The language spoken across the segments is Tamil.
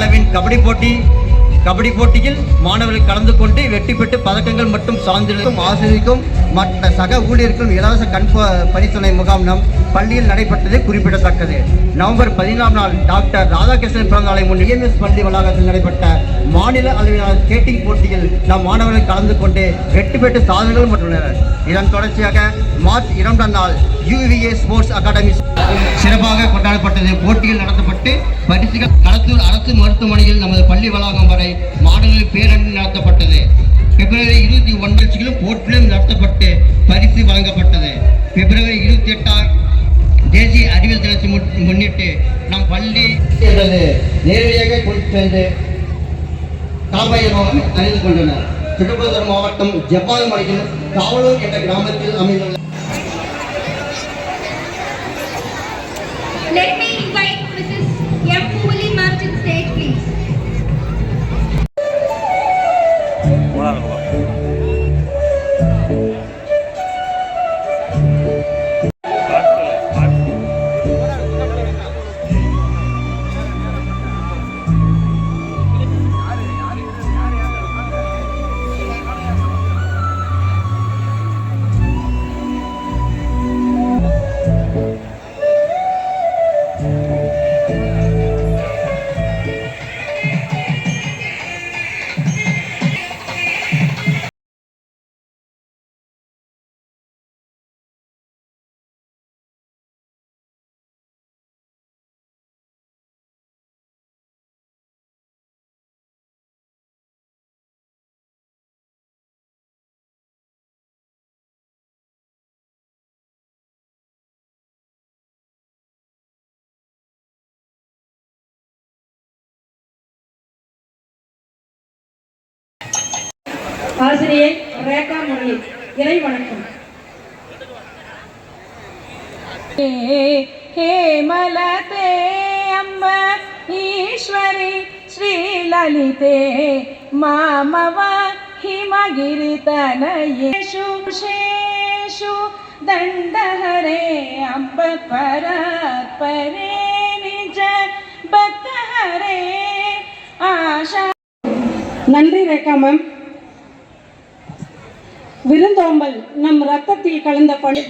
அளவின் கபடி போட்டி கபடி போட்டியில் மாணவர்கள் கலந்து கொண்டு வெற்றி பெற்று பதக்கங்கள் மற்றும் சார்ந்திருக்கும் ஆசிரியருக்கும் மற்ற சக ஊழியர்களுக்கும் இலவச கண் பரிசோதனை முகாம் நம் பள்ளியில் நடைபெற்றது குறிப்பிடத்தக்கது. நவம்பர் பதினாம் நாள் டாக்டர் ராதாகிருஷ்ணன் பிறந்த நாளை முன் இஎம்எஸ் பள்ளி வளாகத்தில் நடைபெற்ற மாநில அளவிலான ஸ்கேட்டிங் போட்டியில் நம் மாணவர்கள் கலந்து கொண்டு வெற்றி பெற்று சாதனைகள் பெற்றுள்ளனர். இதன் தொடர்ச்சியாக மார்ச் இரண்டாம் நாள் யூவிஏ ஸ்போர்ட்ஸ் அகாடமி சிறப்பாக கொண்டாடப்பட்டது. போட்டிகள் நடத்தப்பட்டு பரிசுகள் களத்தூர் அரசு மருத்துவமனையில் நமது பள்ளி வளாகம் வரை மாணவர்கள் பேரணி நடத்தப்பட்டது. பிப்ரவரி இருபத்தி ஒன்பது போட்டிலும் நடத்தப்பட்டு பரிசு வழங்கப்பட்டது. பிப்ரவரி இருபத்தி எட்டாம் தேசிய அறிவியல் தினத்தை முன்- முன்னிட்டு நம் பள்ளி என்பது நேரடியாக கொண்டு சென்று கால்வாயில் அறிந்து கொண்டனர். திருப்பத்தூர் மாவட்டம் ஜப்பான் மலையில் காவலூர் என்ற கிராமத்தில் அமைந்துள்ள ஆசிரியை ரேகா முரளி. இறை வணக்கம். ஹேமலதே அம்ம ஈஸ்வரி ஸ்ரீலலிதே மாமவ हिमगिरितनयेषु शेषु दण्डहरे अम्ब परात्परे निज भक्तहरे आशा நன்றி ரேகா மேம். விருந்தோம்பல். நம் ரத்தத்தில் கலந்த பணி.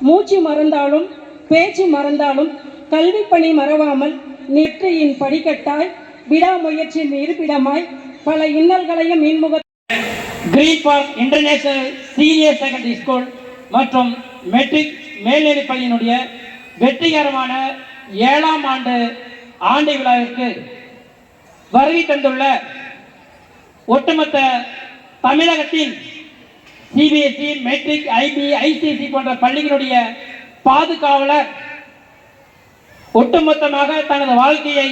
மூச்சு மறந்தாலும் பேச்சு மறந்தாலும் கல்வி பணி மறவாமல் நெற்றியின் படிக்கட்டாய் விடாமுயற்சியின் இருப்பிடமாய் பல இன்னல்களையும் இன்முக green park international senior secondary school மற்றும் மெட்ரிக் மேல்நிலைப் பள்ளியினுடைய வெற்றிகரமான ஏழாம் ஆண்டு ஆண்டு விழாவிற்கு வருகை தந்துள்ள ஒட்டுமொத்த தமிழகத்தின் சிபிஎஸ்இ மெட்ரிக் ஐபி ஐசிஎஸ்இ போன்ற பள்ளிகளுடைய பாதுகாவலர் ஒட்டுமொத்தமாக தனது வாழ்க்கையை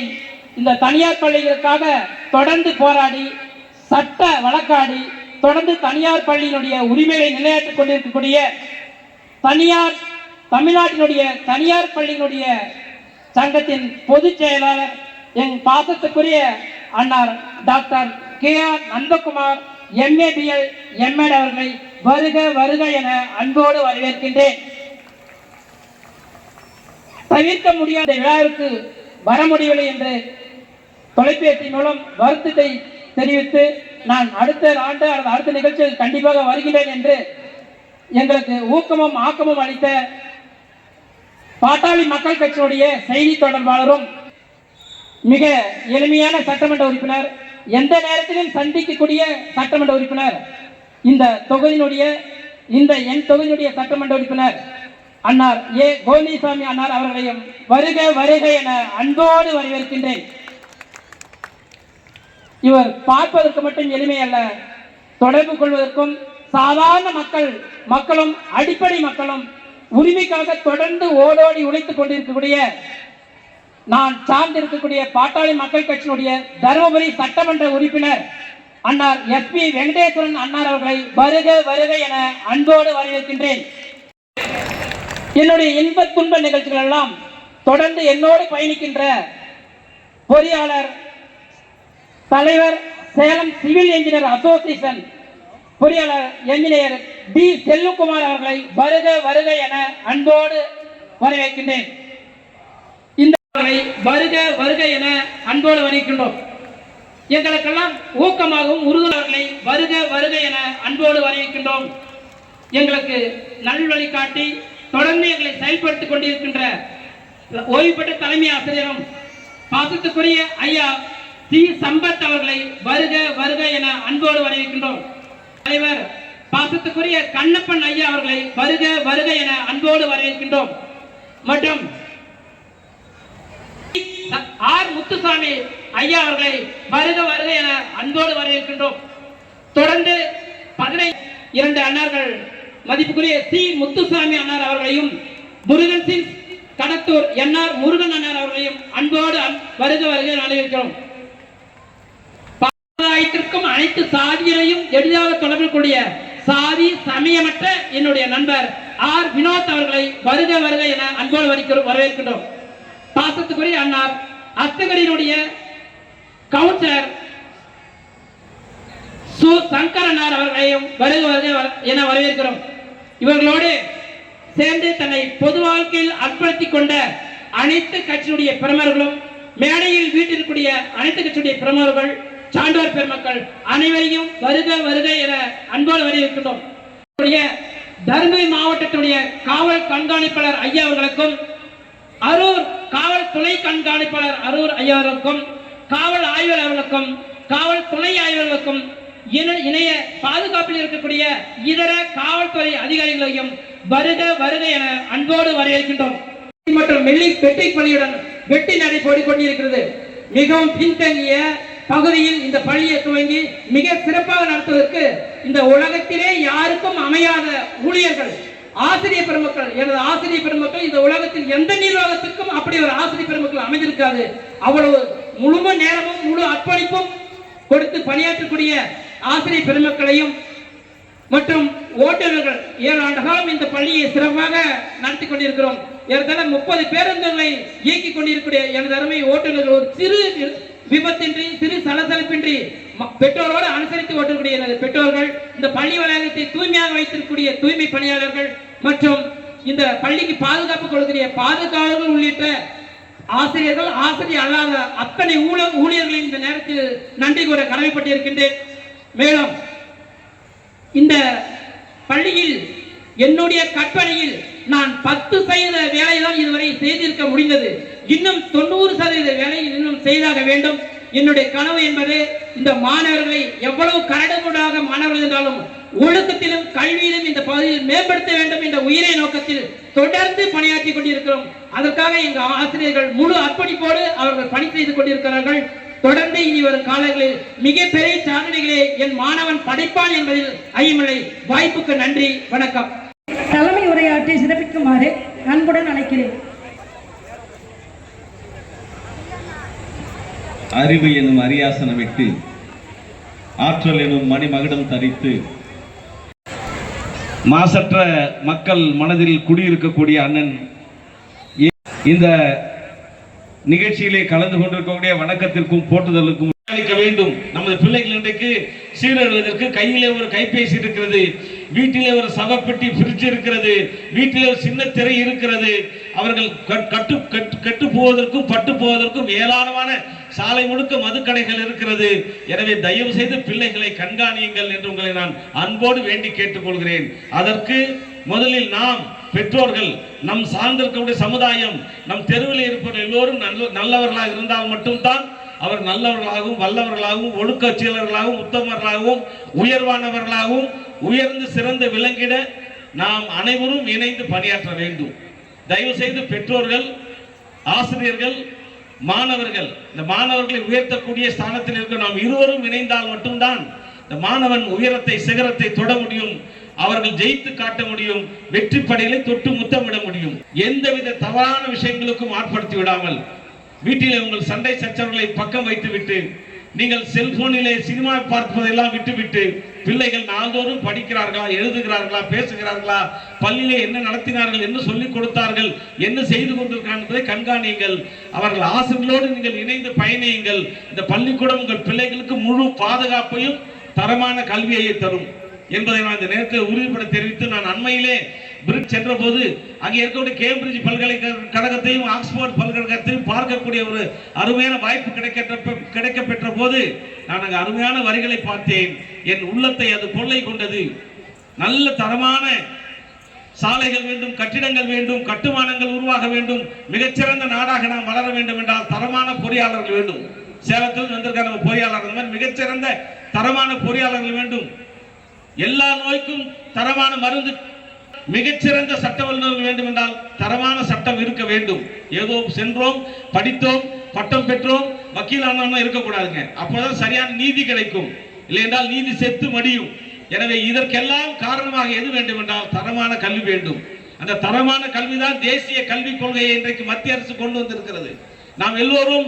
இந்த தனியார் பள்ளிகளுக்காக தொடர்ந்து போராடி சட்ட வழக்காடி தொடர்ந்து தனியார் பள்ளியினுடைய உரிமைகளை நிலையாற்றிக் கொண்டிருக்கக்கூடிய தனியார் தமிழ்நாட்டினுடைய தனியார் பள்ளியினுடைய சங்கத்தின் பொதுச் செயலாளர் என் பாசத்துக்குரிய அன்னார் doctor K R Nandakumar MABL ML அவர்களை வருக வருக என அன்போடு வரவேற்கின்றேன். தவிர்க்க முடியாத விழாவிற்கு வர முடியவில்லை என்று தொலைபேசி மூலம் வருத்தத்தை தெரிவித்து நான் அடுத்த ஆண்டு அல்லது அடுத்த நிகழ்ச்சியில் கண்டிப்பாக வருகிறேன் என்று எங்களுக்கு ஊக்கமும் ஆக்கமும் அளித்த பாட்டாளி மக்கள் கட்சியினுடைய செய்தி தொடர்பாளரும் மிக எளிமையான சட்டமன்ற உறுப்பினர் எந்த நேரத்திலும் சந்திக்கக்கூடிய சட்டமன்ற உறுப்பினர் இந்த தொகுதியினுடைய இந்த என் தொகுதியினுடைய சட்டமன்ற உறுப்பினர் அன்னார் ஏ கோவிந்தசாமி அன்னார் அவர்களையும் வருக வருக என அன்போடு வரவேற்கின்றேன். இவர் பார்ப்பதற்கு மட்டும் எளிமை அல்ல தொடர்பு கொள்வதற்கும் சாதாரண மக்கள் மக்களும் அடிப்படை மக்களும் உரிமைக்காக தொடர்ந்து ஓடோடி உழைத்துக் கொண்டிருக்கக்கூடிய நான் சார்ந்திருக்கக்கூடிய பாட்டாளி மக்கள் கட்சியினுடைய தருமபுரி சட்டமன்ற உறுப்பினர் அன்னார் எஸ் பி வெங்கடேஸ்வரன் அன்னார் அவர்களை வருக வருக என அன்போடு வரவேற்கின்றேன். என்னுடைய இன்ப துன்ப நிகழ்ச்சிகள் எல்லாம் தொடர்ந்து என்னோடு பயணிக்கின்ற பொறியாளர் தலைவர் சேலம் சிவில் என்ஜினியர் அசோசியேஷன் பொறியாளர் என்ஜினியர் டி செல்வகுமார் அவர்களை வருக வருக என அன்போடு வரவேற்கின்றேன். இந்த அவர்களை வருக வருக என அன்போடு வரவேற்கின்றோம். எங்களுக்கெல்லாம் ஊக்கமாகவும் உறுதுணர்களை வருக வருக என அன்போடு வரவேற்கின்றோம். எங்களுக்கு நல்வழி காட்டி தொடர்ந்து எங்களை செயல்படுத்திக் கொண்டிருக்கின்ற ஓய்வு பெற்ற தலைமை ஆசிரியரும் பாசத்துக்குரிய ஐயா சி. சம்பத் அவர்களை வருக வருக என அன்போடு வரவேற்கின்றோம். தலைவர் பாசத்துக்குரிய கண்ணப்பன் ஐயா அவர்களை வருக வருக என அன்போடு வரவேற்கின்றோம். மற்றும் ஆர் முத்துசாமி ஐயா அவர்களை வருக வருக என அன்போடு வரவேற்கின்றோம். தொடர்ந்து பதினைந்து இரண்டு அண்ணார்கள் மதிப்புக்குரிய சி முத்துசாமி அண்ணார் அவர்களையும் முருகன் சிங் கடத்தூர் என்ஆர் முருகன் அண்ணார் அவர்களையும் அன்போடு வருக வருக என சமுதாயத்திற்கும் அனைத்து சாதியினையும் எளிதாக தொடர்பில் கூடிய சாதி சமயமற்ற என்னுடைய நண்பர் ஆர் வினோத் அவர்களை வருக வருக என அன்போடு வரவேற்கின்றோம். பாசத்துக்குரிய அண்ணார் அத்தகரினுடைய கவுன்சிலர் சு சங்கரனார் அவர்களையும் வருக என வரவேற்கிறோம். இவர்களோடு சேர்ந்து தன்னை பொது வாழ்க்கையில் அர்ப்பணித்துக் கொண்ட அனைத்து கட்சியுடைய பிரமர்களும் மேடையில் வீட்டிற்குரிய அனைத்து கட்சியுடைய பிரமர்கள் சான்றோர் பெருமக்கள் அனைவரையும் வருக வருக என அன்போடு வரவேற்கின்றோம். நம்முடைய தருமபுரி மாவட்டத்துடைய காவல் கண்காணிப்பாளர் ஐயா அவர்களுக்கும் அரூர் காவல் துணை கண்காணிப்பாளர் அரூர் ஐயாருக்கும் காவல் ஆய்வாளர்களுக்கும் காவல் துணை ஆய்வாளர்களுக்கும் இணை- இணைய பாதுகாப்பில் இருக்கக்கூடிய இதர காவல்துறை அதிகாரிகளையும் வருக வருக என அன்போடு வரவேற்கின்றோம். மற்றும் வெள்ளி வெற்றி பள்ளியுடன் வெட்டி நடை கொண்டிருக்கிறது மிகவும் பின்தங்கிய பகுதியில் இந்த பள்ளியை துவங்கி மிக சிறப்பாக நடத்துவதற்கு இந்த உலகத்திலே யாருக்கும் அமையாத ஊழியர்கள். ஆசிரியர் பெருமக்கள் எனது ஆசிரியர் பெருமக்கள் இந்த உலகத்தில் எந்த நிர்வாகத்திற்கும் அப்படி ஒரு ஆசிரிய பெருமக்கள் அமைந்திருக்காது. அவ்வளவு முழும நேரமும் முழு அர்ப்பணிப்பும் கொடுத்து பணியாற்றக்கூடிய ஆசிரியர் பெருமக்களையும் மற்றும் ஓட்டுநர்கள் ஏழு ஆண்டு காலம் இந்த பள்ளியை சிறப்பாக நடத்தி கொண்டிருக்கிறோம். ஏறத்தாழ முப்பது பேருந்துகளை இயக்கிக் கொண்டிருக்கக்கூடிய எனது அருமை ஓட்டுநர்கள் ஒரு சிறு விபத்தின்றி சிறு சலசலப்பின்றி ம- பெற்றோரோடு அனுசரித்து ஓட்டக்கூடிய எனது பெற்றோர்கள் இந்த பள்ளி வளாகத்தை தூய்மையாக வைத்திருக்கக்கூடிய தூய்மை பணியாளர்கள் மற்றும் இந்த பள்ளிக்கு பாதுகாப்பு கொடுக்கிற பாதுகாவலர்கள் உள்ளிட்ட ஆசிரியர்கள் ஆசிரியர் அல்லாத அத்தனை ஊழ ஊழியர்களின் இந்த நேரத்தில் நன்றி கூற கடமைப்பட்டிருக்கின்றேன். மேலும் இந்த பள்ளியில் என்னுடைய கற்பனையில் நான் பத்து சதவீத வேலை தான் இதுவரை செய்திருக்க முடிந்தது. இன்னும் தொண்ணூறு சதவீத வேலை இன்னும் செய்தாக வேண்டும். என்னுடைய கனவு என்பது இந்த மாணவர்களை எவ்வளவு கரடுமுடாக மாணவர்கள் என்றாலும் ஒழுக்கத்திலும் கல்வியிலும் இந்த பகுதியில் மேம்படுத்த வேண்டும் என்ற உயிரை நோக்கத்தில் தொடர்ந்து பணியாற்றி கொண்டிருக்கிறோம். அதற்காக எங்கள் ஆசிரியர்கள் முழு அர்ப்பணிப்போடு அவர்கள் பணி செய்து கொண்டிருக்கிறார்கள். தொடர்ந்து இனி வரும் காலங்களில் மிகப்பெரிய சாதனைகளை என் மாணவன் படைப்பான் என்பதில் ஐயமில்லை. வாய்ப்புக்கு நன்றி. வணக்கம். தலைமை உரையாற்றி சிறப்பிக்குமாறு அன்புடன் அழைக்கிறேன். அறிவு எனும் அரியாசனம் விட்டு ஆற்றல் எனும் மணிமகுடம் தரித்து மாசற்ற மக்கள் மனதில் குடியிருக்கக்கூடிய அண்ணன் இ- இந்த நிகழ்ச்சியிலே கலந்து கொண்டிருக்கக்கூடிய வணக்கத்திற்கும் போட்டுதலுக்கும் அளிக்க வேண்டும். நமது பிள்ளைகள் இன்றைக்கு சீரழிவதற்கு கையிலே ஒரு கைபேசி இருக்கிறது. வீட்டிலே ஒரு சவப்பெட்டி ஃப்ரிட்ஜ் இருக்கிறது. வீட்டிலே ஒரு சின்ன திரை இருக்கிறது. அவர்கள் கட்- கட்டு கட்டு கெட்டு போவதற்கும் பட்டு போவதற்கும் ஏராளமான சாலை முழுக்க மதுக்கடைகள் இருக்கிறது. எனவே தயவு செய்து பிள்ளைகளை கண்காணியுங்கள் என்று உங்களை நான் அன்போடு வேண்டி கேட்டுக்கொள்கிறேன். அதற்கு முதலில் நாம் பெற்றோர்கள் நம் சார்ந்திருக்கக்கூடிய சமுதாயம் நம் தெருவில் இருப்பவர் எல்லோரும் நல்ல நல்லவர்களாக இருந்தால் மட்டும்தான் அவர் நல்லவர்களாகவும் வல்லவர்களாகவும் ஒழுக்கச்சீலர்களாகவும் உத்தமர்களாகவும் உயர்வானவர்களாகவும் உயர்ந்து சிறந்து விளங்கிட நாம் அனைவரும் இணைந்து பணியாற்ற வேண்டும். தயவு செய்து பெற்றோர்கள் ஆசிரியர்கள் மாணவர்கள் இந்த மாணவர்களை உயர்த்தக்கூடிய ஸ்தானத்தில் இருக்க நாம் இருவரும் இணைந்தால் மட்டும்தான் இந்த மாணவன் உயரத்தை சிகரத்தை தொட முடியும் அவர்கள் ஜெயித்து காட்ட முடியும் வெற்றி படையிலே தொட்டு முத்தமிட முடியும். எந்தவித தவறான விஷயங்களுக்கும் ஆட்படுத்தி விடாமல் வீட்டிலே உங்கள் சண்டை சச்சரவுகளை பக்கம் வைத்துவிட்டு நீங்கள் செல்போனிலே சினிமா பார்ப்பதெல்லாம் விட்டுவிட்டு பிள்ளைகள் நாள்தோறும் படிக்கிறார்களா எழுதுகிறார்களா பேசுகிறார்களா பள்ளியிலே என்ன நடத்தினார்கள் என்ன சொல்லிக் கொடுத்தார்கள் என்ன செய்து கொண்டிருக்கிறார்கள் என்பதை கண்காணியுங்கள். அவர்கள் ஆசிரியர்களோடு நீங்கள் இணைந்து பயணியுங்கள். இந்த பள்ளிக்கூடம் உங்கள் பிள்ளைகளுக்கு முழு பாதுகாப்பையும் தரமான கல்வியை தரும் என்பதை நான் இந்த நேரத்தில் உறுதிப்பட தெரிவித்து நான் அண்மையிலே பிரிட் சென்ற போது அங்கே இருக்கக்கூடிய கேம்பிரிட்ஜ் பல்கலைக்கழகத்தையும் ஆக்ஸ்போர்ட் பல்கலைக்கழகத்தையும் பார்க்கக்கூடிய ஒரு அருமையான வாய்ப்பு கிடைக்க கிடைக்க பெற்ற போது நான் அங்கே அருமையான வரிகளை பார்த்தேன். என் உள்ளத்தை அது கொள்ளை கொண்டது. நல்ல தரமான சாலைகள் வேண்டும் கட்டிடங்கள் வேண்டும் கட்டுமானங்கள் உருவாக வேண்டும். மிகச்சிறந்த நாடாக நாம் வளர வேண்டும் என்றால் தரமான பொறியாளர்கள் வேண்டும். சேலத்தில் வந்திருக்கிற நம்ம பொறியாளர்கள் மாதிரி மிகச்சிறந்த தரமான பொறியாளர்கள் வேண்டும். எல்லா நோய்க்கும் தரமான மருந்து மிகச்சிறந்த சட்ட வல்லுநர்கள் வேண்டும் என்றால் தரமான சட்டம் இருக்க வேண்டும். ஏதோ சென்றோம் படித்தோம் பட்டம் பெற்றோம் வக்கீலானோம் இருக்கக்கூடாதுங்க. அப்போதான் சரியான நீதி கிடைக்கும். இல்லை என்றால் நீதி செத்து மடியும். எனவே இதற்கெல்லாம் காரணமாக எது வேண்டும் என்றால் தரமான கல்வி வேண்டும். அந்த தரமான கல்விதான் தேசிய கல்விக் கொள்கையை இன்றைக்கு மத்திய அரசு கொண்டு வந்திருக்கிறது. நாம் எல்லோரும்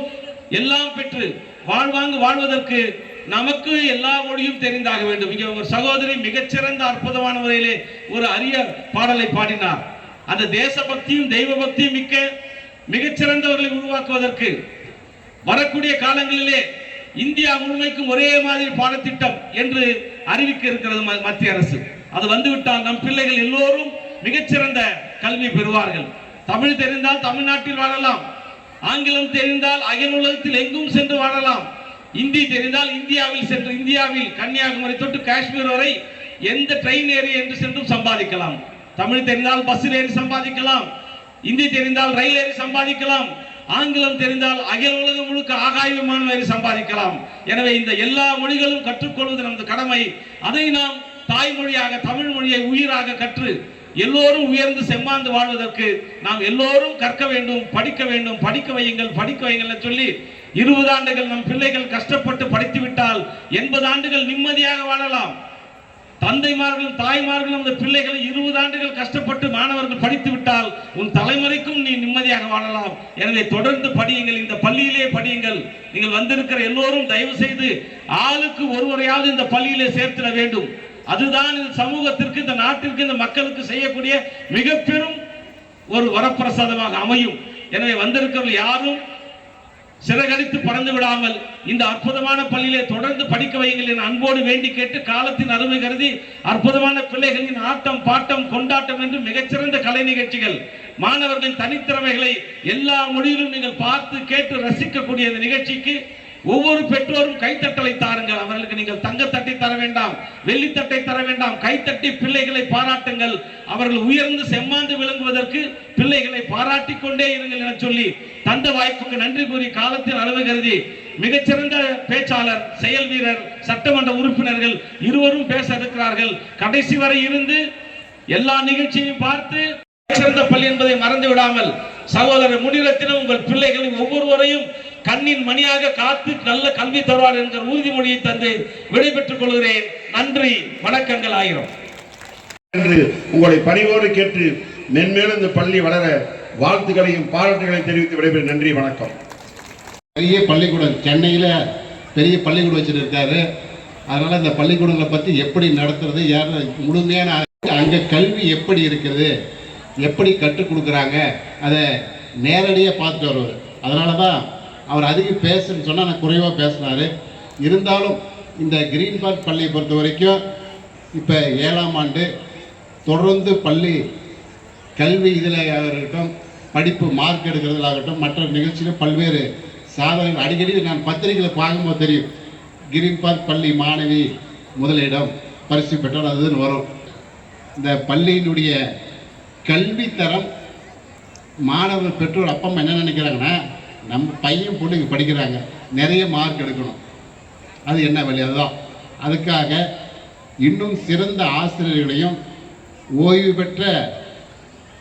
எல்லாம் பெற்று வாழ்வாங்கு வாழ்வதற்கு நமக்கு எல்லா மொழியும் தெரிந்தாக வேண்டும். இங்கே ஒரு சகோதரி மிகச்சிறந்த அற்புதமான முறையிலே ஒரு அரிய பாடலை பாடினார். அந்த தேசபக்தியும் தெய்வ பக்தியும் மிக்க மிகச்சிறந்தவர்களை உருவாக்குவதற்கு வரக்கூடிய காலங்களிலே இந்தியா முழுமைக்கும் ஒரே மாதிரி பாடத்திட்டம் என்று அறிவிக்க இருக்கிறது ம- மத்திய அரசு. அது வந்துவிட்டால் நம் பிள்ளைகள் எல்லோரும் மிகச்சிறந்த கல்வி பெறுவார்கள். தமிழ் தெரிந்தால் தமிழ்நாட்டில் வாழலாம். ஆங்கிலம் தெரிந்தால் அகில உலகத்தில் எங்கும் சென்று வாழலாம். இந்தி தெரிந்தால் இந்தியாவில் சென்று இந்தியாவில் கன்னியாகுமரி தொட்டு காஷ்மீர் வரை எந்த ட்ரெயின் ஏறி என்று சென்றும் சம்பாதிக்கலாம். தமிழ் தெரிந்தால் பஸ்ஸில் ஏறி சம்பாதிக்கலாம். இந்தி தெரிந்தால் ரயில் ஏறி சம்பாதிக்கலாம். ஆங்கிலம் தெரிந்தால் அகில உலகம் முழுக்க ஆகாய விமானம் ஏறி சம்பாதிக்கலாம். எனவே இந்த எல்லா மொழிகளும் கற்றுக்கொள்வது நமது கடமை. அதை நாம் தாய்மொழியாக தமிழ் மொழியை உயிராக கற்று எல்லோரும் உயர்ந்து செம்மாந்து வாழ்வதற்கு நாம் எல்லோரும் கற்க வேண்டும் படிக்க வேண்டும் படிக்க வையுங்கள் படிக்க வையுங்கள் சொல்லி இருபது ஆண்டுகள் நம் பிள்ளைகள் கஷ்டப்பட்டு படித்து விட்டால் எண்பது ஆண்டுகள் நிம்மதியாக வாழலாம். தந்தைமார்களும் தாய்மார்களும் அந்த பிள்ளைகளை இருபது ஆண்டுகள் கஷ்டப்பட்டு மாணவர்கள் படித்து விட்டால் உன் தலைமுறைக்கும் நீ நிம்மதியாக வாழலாம். எனவே தொடர்ந்து படியுங்கள் இந்த பள்ளியிலே படியுங்கள். நீங்கள் வந்திருக்கிற எல்லோரும் தயவு செய்து ஆளுக்கு ஒருவரையாவது இந்த பள்ளியிலே சேர்த்திட வேண்டும். அதுதான் இந்த சமூகத்திற்கு இந்த நாட்டிற்கு இந்த மக்களுக்கு செய்யக்கூடிய மிக பெரும் ஒரு வரப்பிரசாதமாக அமையும். எனவே வந்திருக்கிறவர்கள் யாரும் சிறகடித்து பறந்து விடாமல் இந்த அற்புதமான பள்ளியிலே தொடர்ந்து படிக்க வையுங்கள் என அன்போடு வேண்டி கேட்டு காலத்தின் அருமை கருதி அற்புதமான பிள்ளைகளின் ஆட்டம் பாட்டம் கொண்டாட்டம் என்று மிகச்சிறந்த கலை நிகழ்ச்சிகள். மாணவர்களின் தனித்திறமைகளை எல்லா மொழியிலும் நீங்கள் பார்த்து கேட்டு ரசிக்கக்கூடிய இந்த நிகழ்ச்சிக்கு ஒவ்வொரு பெற்றோரும் கைத்தட்டலை தாருங்கள். அவர்களுக்கு நீங்கள் தங்கத்தட்டை தர வேண்டாம் வெள்ளித்தட்டை தர வேண்டாம். கைத்தட்டி பிள்ளைகளை பாராட்டுங்கள். அவர்கள் உயர்ந்து செம்மாந்து விளங்குவதற்கு பிள்ளைகளை பாராட்டிக் கொண்டே இருங்கள் என சொல்லி தந்த வாய்ப்புக்கு நன்றி கூறி காலத்தில் அளவு கருதி மிகச்சிறந்த பேச்சாளர் செயல் வீரர் சட்டமன்ற உறுப்பினர்கள் இருவரும் பேச இருக்கிறார்கள். கடைசி வரை இருந்து எல்லா நிகழ்ச்சியையும் பார்த்து சிறந்த பள்ளி என்பதை மறந்து விடாமல் சகோதரர் முனிரத்தினம் உங்கள் பிள்ளைகளின் ஒவ்வொருவரையும் கண்ணின் மணியாக காத்து நல்ல கல்வி தருவார் என்கிற உறுதிமொழியை தந்து விடைபெற்றுக் கொள்கிறேன். நன்றி. வணக்கங்கள் ஆயிரம். என்று உங்களை பணிவோடு கேட்டு மென்மேலும் இந்த பள்ளி வளர வாழ்த்துக்களையும் பாராட்டுகளையும் தெரிவித்து விடைபெறும் நன்றி. வணக்கம். பெரிய பள்ளிக்கூடம். சென்னையில் பெரிய பள்ளிக்கூடம் வச்சுருக்காரு. அதனால் இந்த பள்ளிக்கூடங்களை பற்றி எப்படி நடத்துறது யார் முழுமையான அங்கே கல்வி எப்படி இருக்குது எப்படி கற்றுக் கொடுக்குறாங்க அதை நேரடியாக பார்த்துட்டு வருவார். அதனால தான் அவர் அதிகம் பேசுன்னு சொன்னால் நான் குறைவாக பேசினார் இருந்தாலும் இந்த கிரீன் பார்க் பள்ளியை பொறுத்த வரைக்கும் இப்போ ஏழாம் ஆண்டு தொடர்ந்து பள்ளி கல்வி இதில் இருக்கட்டும் படிப்பு மார்க் எடுக்கிறதுலாகட்டும் மற்ற நிகழ்ச்சிகள் பல்வேறு சாதனைகள் அடிக்கடி நான் பத்திரிகையில் பார்க்கும்போது தெரியும். கிரீன் பார்க் பள்ளி மாணவி முதலிடம் பரிசு பெற்றால் அதுன்னு வரும். இந்த பள்ளியினுடைய கல்வி தரம் மாணவர் பெற்றோர் அப்பா அம்மா என்ன நினைக்கிறாங்கன்னா நம்ம பையன் பொண்ணு படிக்கிறாங்க. நிறைய மார்க் எடுக்கணும். அது என்ன வழி? அதுதான். அதுக்காக இன்னும் சிறந்த ஆசிரியர்களையும் ஓய்வு பெற்ற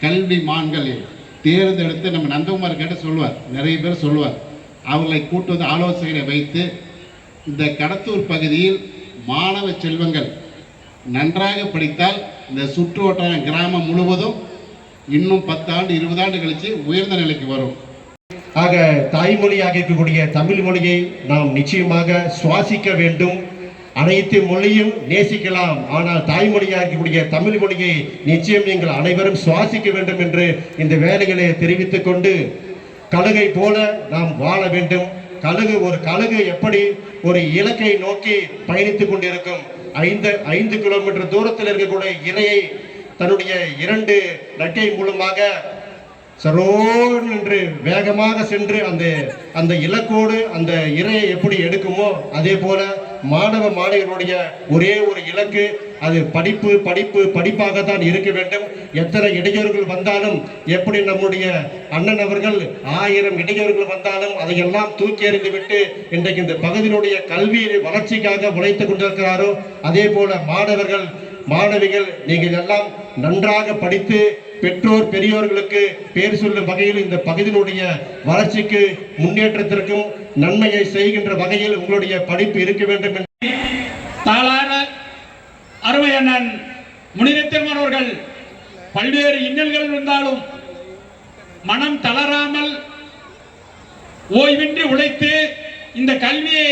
கல்வி மான்கள் தேர்ந்தெடுத்து நம்ம நந்தகுமார் கேட்ட சொல்லுவார். நிறைய பேர் சொல்லுவார். அவர்களை கூட்டு வந்து ஆலோசகரை வைத்து இந்த கடத்தூர் பகுதியில் மாணவ செல்வங்கள் நன்றாக படித்தால் இந்த சுற்று வட்டார கிராமம் முழுவதும் இன்னும் பத்தாண்டு இருபது ஆண்டு கழித்து உயர்ந்த நிலைக்கு வரும். ஆக தாய்மொழியாக இருக்கக்கூடிய தமிழ் மொழியை நாம் நிச்சயமாக சுவாசிக்க வேண்டும். அனைத்து மொழியும் நேசிக்கலாம். ஆனால் தாய்மொழியாக இருக்கக்கூடிய தமிழ் மொழியை நிச்சயம் நீங்கள் அனைவரும் சுவாசிக்க வேண்டும் என்று இந்த வேலைகளை தெரிவித்துக் கொண்டு கழுகை போல நாம் வாழ வேண்டும். கழுகு ஒரு கழுகு எப்படி ஒரு இலக்கை நோக்கி பயணித்துக் கொண்டிருக்கும்? ஐந்து ஐந்து கிலோமீட்டர் தூரத்தில் இருக்கக்கூடிய இரையை தன்னுடைய இரண்டு நட்டை மூலமாக சரோன் என்று வேகமாக சென்று அந்த அந்த இலக்கோடு அந்த இரையை எப்படி எடுக்குமோ அதே போல மாணவ மாணவிகளுடைய ஒரே ஒரு இலக்கு அது படிப்பு படிப்பு படிப்பாகத்தான் இருக்க வேண்டும். எத்தனை இடையூறுகள் வந்தாலும் எப்படி நம்முடைய அண்ணன் அவர்கள் ஆயிரம் இடையூறுகள் வந்தாலும் அதையெல்லாம் தூக்கி எறிந்து விட்டு இன்றைக்கு இந்த பகுதியினுடைய கல்வி வளர்ச்சிக்காக உழைத்துக் கொண்டிருக்கிறாரோ அதே போல மாணவர்கள் மாணவிகள் நீங்கள் எல்லாம் நன்றாக படித்து பெற்றோர் பெரியோர்களுக்கு பேர் சொல்லும் வகையில் இந்த பகுதியினுடைய வளர்ச்சிக்கு முன்னேற்றத்திற்கும் நன்மையை செய்கின்ற வகையில் உங்களுடைய படிப்பு இருக்க வேண்டும் என்று தாளான அருமை அண்ணன் முனிரத்திரமன் அவர்கள் பல்வேறு இன்னல்கள் இருந்தாலும் மனம் தளராமல் ஓய்வின்றி உழைத்து இந்த கல்வியை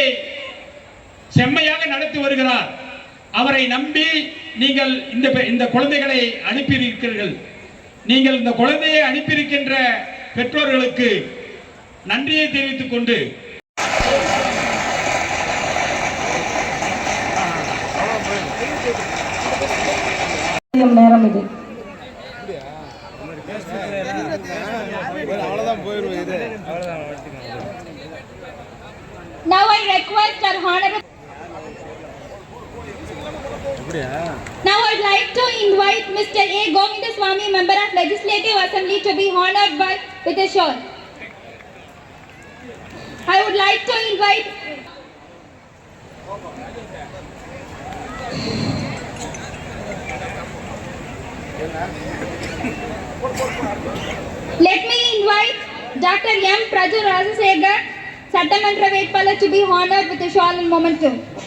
செம்மையாக நடத்தி வருகிறார். அவரை நம்பி நீங்கள் இந்த இந்த குழந்தைகளை அனுப்பியிருக்கிறீர்கள். நீங்கள் இந்த குழந்தையை அனுப்பியிருக்கின்ற பெற்றோர்களுக்கு நன்றியை தெரிவித்துக் கொண்டு நேரம் இது Now I request our honorable. Now I'd like to invite Mr. A. Govindaswamy, member of Legislative Assembly, to be honored by with a shawl. I would like to invite Let me invite Dr. M. Praju Rajasegar, Sattamantra Vetpala, to be honored with a shawl and memento. I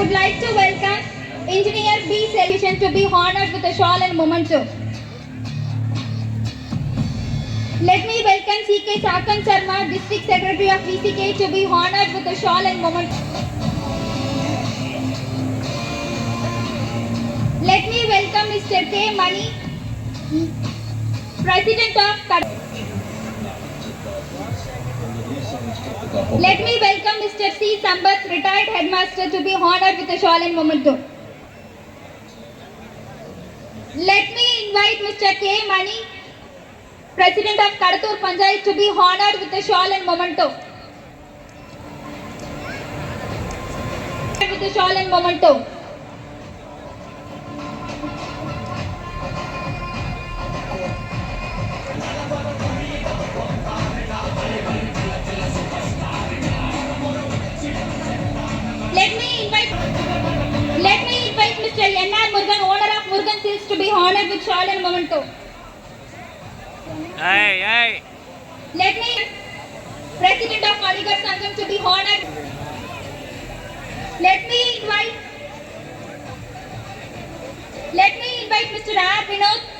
would like to welcome Engineer B. Solution to be honored with a shawl and memento. Let me welcome C.K. Sakan Sharma, District Secretary of VCK, to be honored with a shawl and memento. Let me welcome Mr. K. Mani, President of Kad- Let me welcome Mr. C. Sambath, retired headmaster, to be honored with a shawl and memento. Let me invite Mr. K. Mani, President of Karatur Panchayat, to be honored with a shawl and memento. With a shawl and memento. Invite let me invite Mr. N.R. Murugan, owner of Murugan Silks, to be honored with shawl and memento. Hey, hey. Let me President of Aligarh Sangam to be honored. Let me invite Let me invite Mr. R. Vinod.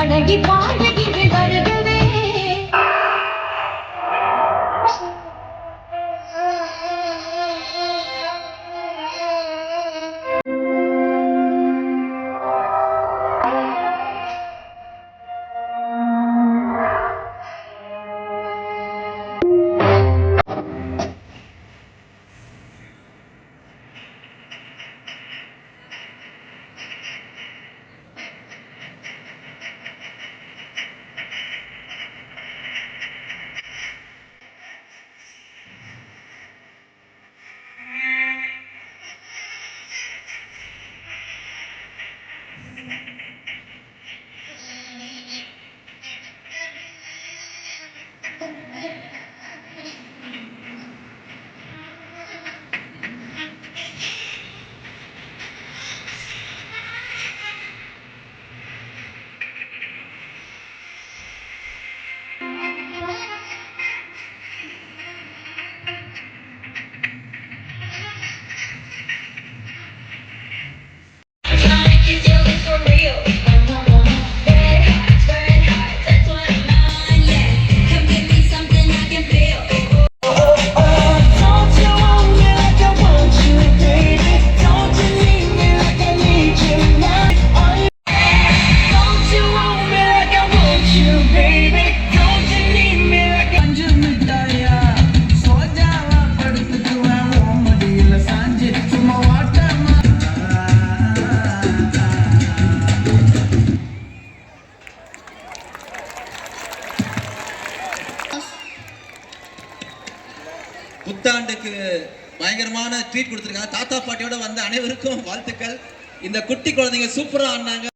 அழகி பாடகி ட்வீட் கொடுத்துருக்காங்க. தாத்தா பாட்டியோட வந்த அனைவருக்கும் வாழ்த்துக்கள். இந்த குட்டி குழந்தைங்க சூப்பராக ஆனாங்க